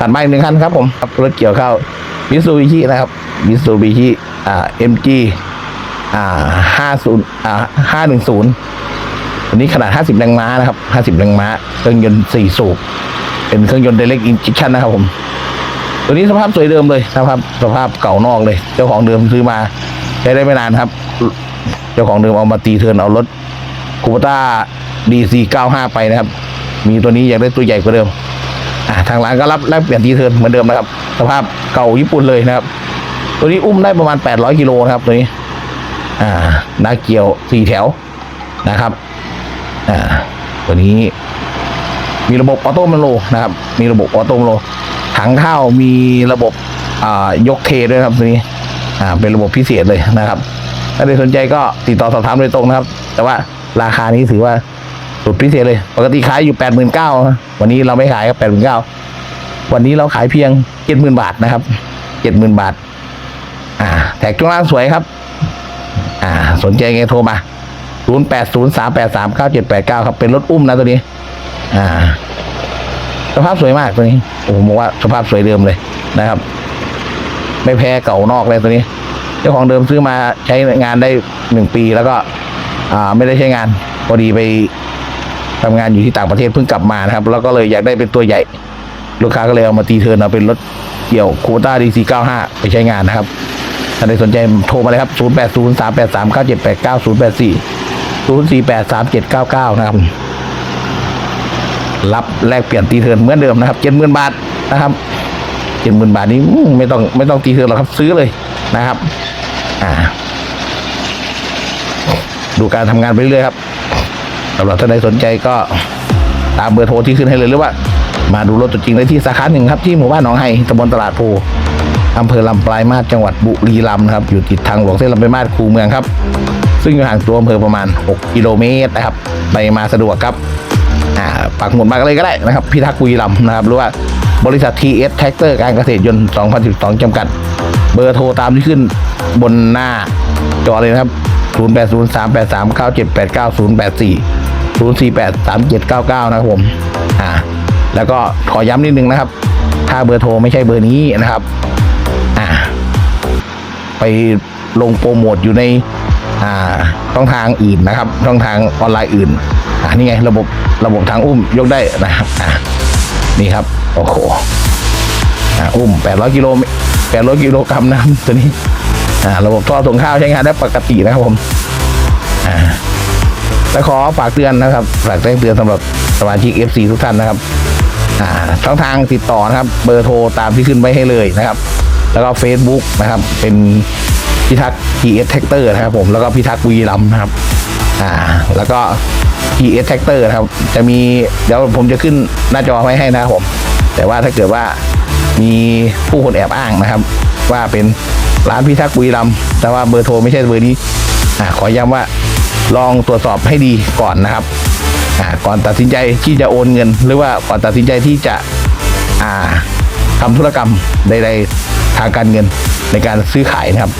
ตัดมาอีกหนึ่งคันครับผมรถเกี่ยวข้าวมิซูบิชินะครับมิซูบิชิอ่าเอ็มจีอ่าห้าศูนย์อ่าห้าหนึ่งศูนย์ตัวนี้ขนาดห้าสิบแรงม้านะครับห้าสิบแรงม้าเครื่องยนต์สี่สูบเป็นเครื่องยนต์ direct injection นะครับผม ตัวนี้สภาพสวยเดิมเลยนะครับ สภาพเก่านอกเลย เจ้าของเดิมซื้อมาใช้ได้ไม่นานครับ เจ้าของเดิมเอามาตีเทินเอารถคูปต้า DC 95ไปนะครับ มีตัวนี้อยากได้ตัวใหญ่กว่าเดิม ทางร้านก็รับแลกเปลี่ยนตีเทิร์นเหมือนเดิมนะครับ สภาพเก่าญี่ปุ่นเลยนะครับ ตัวนี้อุ้มได้ประมาณ 800กิโลนะครับตัวนี้อ่านาเกียวสี่แถวนะครับอ่าตัวนี้มีระบบออโต้มันโลนะครับ มีระบบออโต้มันโลถังข้าวมีระบบอ่ายกเทด้วยครับตัวนี้อ่าเป็นระบบพิเศษเลยนะครับ ถ้าใครสนใจก็ติดต่อสอบถามโดยตรงนะครับ แต่ว่าราคานี้ถือว่า สุดพิเศษเลย ปกติขายอยู่แปดหมื่นเก้าวันนี้เราไม่ขายครับแปดหมื่นเก้าวันนี้เราขายเพียงเจ็ดหมื่นบาทนะครับเจ็ดหมื่นบาท อ่า แท็กช่วงล่างสวยครับ อ่า สนใจไงโทรมาศูนย์แปดศูนย์สามแปดสามเก้าเจ็ดแปดเก้าครับ เป็นรถอุ้มนะตัวนี้ อ่า สภาพสวยมากตัวนี้โอ้ผมบอกว่าสภาพสวยเดิมเลยนะครับ ไม่แพ้เก่านอกเลยตัวนี้ เจ้าของเดิมซื้อมาใช้งานได้หนึ่งปีแล้วก็ อ่า ไม่ได้ใช้งานพอดีไป ทำงานอยู่ที่ต่างประเทศเพิ่งกลับมานะครับ แล้วก็เลยอยากได้เป็นตัวใหญ่ ลูกค้าก็เลยเอามาตีเทิร์นเอาเป็นรถเกี่ยวโคต้าดีซีเก้าห้าไปใช้งานนะครับถ้าใครสนใจโทรมาเลยครับ 0 8 0 3 8 3 9 7 8 9 0 8 4 0 4 8 3 7 9 9 นะครับ รับแลกเปลี่ยนตีเทิร์นเหมือนเดิมนะครับเจ็ดหมื่นบาทนะครับเจ็ดหมื่นบาทนี้ไม่ต้องไม่ต้องตีเทิร์นหรอกครับซื้อเลยนะครับ อ่า ดูการทำงานไปเรื่อยครับ สำหรับท่านใดสนใจก็ตามเบอร์โทรที่ขึ้นให้เลยหรือว่า มาดูรถตัวจริงได้ที่สาขาหนึ่งครับที่หมู่บ้านหนองไฮตำบลตลาดโพอำเภอลำปลายมาศจังหวัดบุรีรัมย์ครับอยู่ติดทางหลวงเส้นลำปลายมาศคูเมืองครับ ซึ่งอยู่ห่างตัวอำเภอประมาณ 6 กิโลเมตรนะครับไปมาสะดวกครับอ่าปักหมุดมากเลยก็ได้นะครับพิทักษ์บุรีรัมย์นะครับหรือว่าบริษัท TS Tractor การเกษตรยนต์ 2012 จำกัด เบอร์โทรตามที่ขึ้นบนหน้าจอเลยนะครับ 0803839789 084 0483799 นะครับผมอ่าแล้วก็ขอย้ำนิดนึงนะครับ ถ้าเบอร์โทรไม่ใช่เบอร์นี้นะครับอ่าไปลงโปรโมทอยู่ในอ่าช่องทางอื่นนะครับ ช่องทางออนไลน์อื่นอ่านี่ไงระบบระบบทางอุ้มยกได้นะครับอ่านี่ครับโอ้โหอ่าอุ้ม 800กิโล800กิโลกรัมนะครับตัวนี้อ่าระบบท่อส่งข้าวใช้งานได้ปกตินะครับผมอ่า และขอฝากเตือนนะครับฝากแจ้งเตือนสำหรับสมาชิก FC ทุกท่านนะครับช่องทางติดต่อนะครับ เบอร์โทรตามที่ขึ้นไว้ให้เลยนะครับ แล้วก็ Facebook นะครับ เป็นพิทักษ์ PS Tractor นะครับผมแล้วก็พิทักษ์วีรัมนะครับอ่าแล้วก็ PS Tractor นะครับ จะมีเดี๋ยวผมจะขึ้นหน้าจอไว้ให้นะครับผม แต่ว่าถ้าเกิดว่ามีผู้คนแอบอ้างนะครับ ว่าเป็นร้านพิทักษ์วีรัมแต่ว่าเบอร์โทรไม่ใช่เบอร์นี้อ่าขอย้ำว่า ลองตรวจสอบให้ดีก่อนนะครับอ่าก่อนตัดสินใจที่จะโอนเงิน หรือว่าก่อนตัดสินใจที่จะอ่าทำธุรกรรมใด ๆ ทางการเงินในการซื้อขายนะครับ